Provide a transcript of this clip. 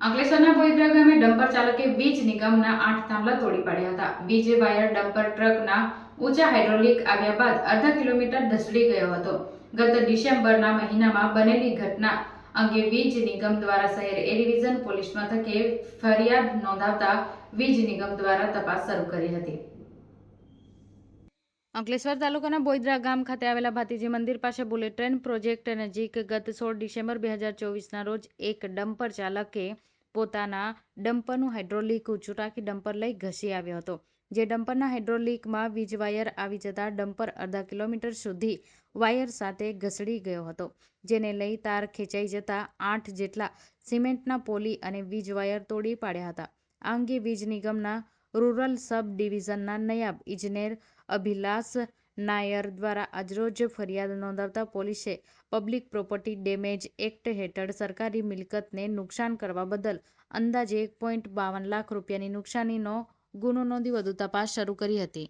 અંકલેશ્વરના બોઈદ્રા ગામે ડમ્પર ચાલકે વીજ નિગમના આઠ થાંભલા તોડી પાડ્યા હતા. વીજ વાયર ડમ્પર ટ્રકના ઊંચા હાઇડ્રોલિક આવ્યા બાદ અડધા કિલોમીટર ધસડી ગયો હતો. ગત ડિસેમ્બરના મહિનામાં બનેલી ઘટના અંગે વીજ નિગમ દ્વારા શહેર એ પોલીસ મથકે ફરિયાદ નોંધાવતા વીજ નિગમ દ્વારા તપાસ શરૂ કરી હતી. અંકલેશ્વર તાલુકાના બોઈદ્રા ગામ ખાતે આવેલા ભાતીજી મંદિર પાસે બુલેટ ટ્રેન, પ્રોજેક્ટ નજીક ગત સોળ ડિસેમ્બર બે હજાર ચોવીસના રોજ એક ડમ્પર ચાલકે પોતાના ડમ્પરનું હાઇડ્રોલિક ઊંચું રાખી ડમ્પર લઈ ઘસી આવ્યો હતો. જે ડમ્પરના હાઇડ્રોલિકમાં વીજ વાયર આવી જતા ડમ્પર અડધા કિલોમીટર સુધી વાયર સાથે ઘસડી ગયો હતો, જેને લઈ તાર ખેંચાઈ જતા આઠ જેટલા સિમેન્ટના પોલી અને વીજ વાયર તોડી પાડ્યા હતા. આ અંગે વીજ નિગમના રૂરલ સબ ડિવિઝનના નયાબ ઇજનેર અભિલાષ નાયર દ્વારા આજરોજ ફરિયાદ નોંધાવતા પોલીસે પબ્લિક પ્રોપર્ટી ડેમેજ એક્ટ હેઠળ સરકારી મિલકતને નુકસાન કરવા બદલ અંદાજે એક પોઈન્ટ બાવન લાખ રૂપિયાની નુકસાનીનો ગુનો નોંધી વધુ તપાસ શરૂ કરી હતી.